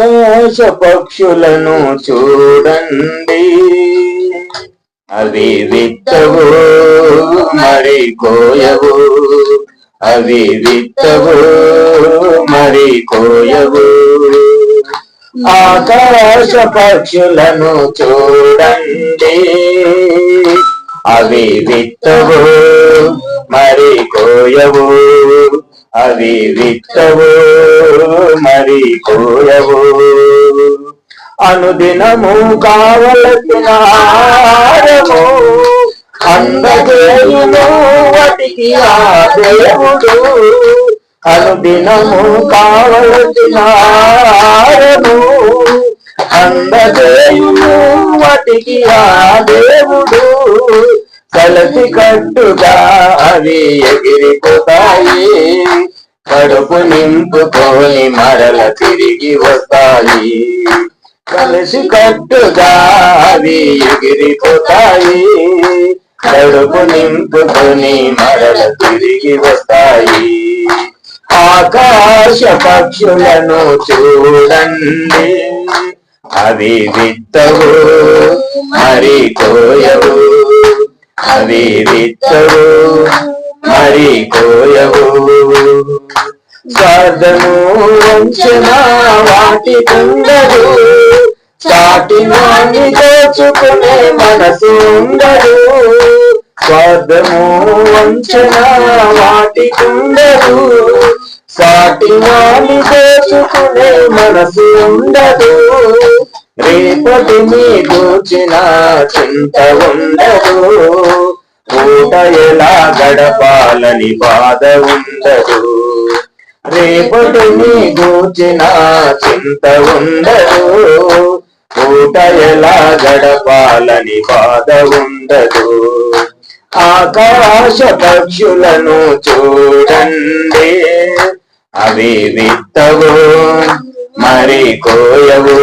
ఆకాశ పక్షులను చూడండి. అవి విత్తవు మరి కోయవు అవి విత్తవు మరి కోయవు ఆకాశ పక్షులను చూడండి. అవి విత్తవు మరి కోయవు అవి విత్తవు మరి కోయవు అనుదినము కావలసిన ఆహారము అందజేయును వాటికి ఆ దేవుడు అనుదినము కావలసిన ఆహారము అందజేయును వాటికి ఆ దేవుడు కలసి కట్టుగా అవి ఎగిరిపోతాయి కడుపు నింపుకొని మరల తిరిగి వస్తాయి. కలసి కట్టుగా అవి ఎగిరిపోతాయి కడుపు నింపుకొని మరల తిరిగి వస్తాయి. ఆకాశ పక్షులను చూడండి. అవి విత్తవు. అవి విత్తవు మరి కోయవు. స్వార్థము వంచన వాటి ఉండదు చాటి వాణ్ణి దోచుకునే మనసు ఉండదు. స్వార్థము వంచన వాటి ఉండదు సాటి దోచుకునే మనసు ఉండదు. రేపటిని కూర్చిన చింత ఉండదు. పూట ఎలా గడపాలని బాధ ఉండదు. రేపటిని కూర్చిన చింత ఉండదు. పూట ఎలా గడపాలని బాధ ఉండదు. ఆకాశ పక్షులను చూడండి. అవి విత్తవు. మరి కోయవు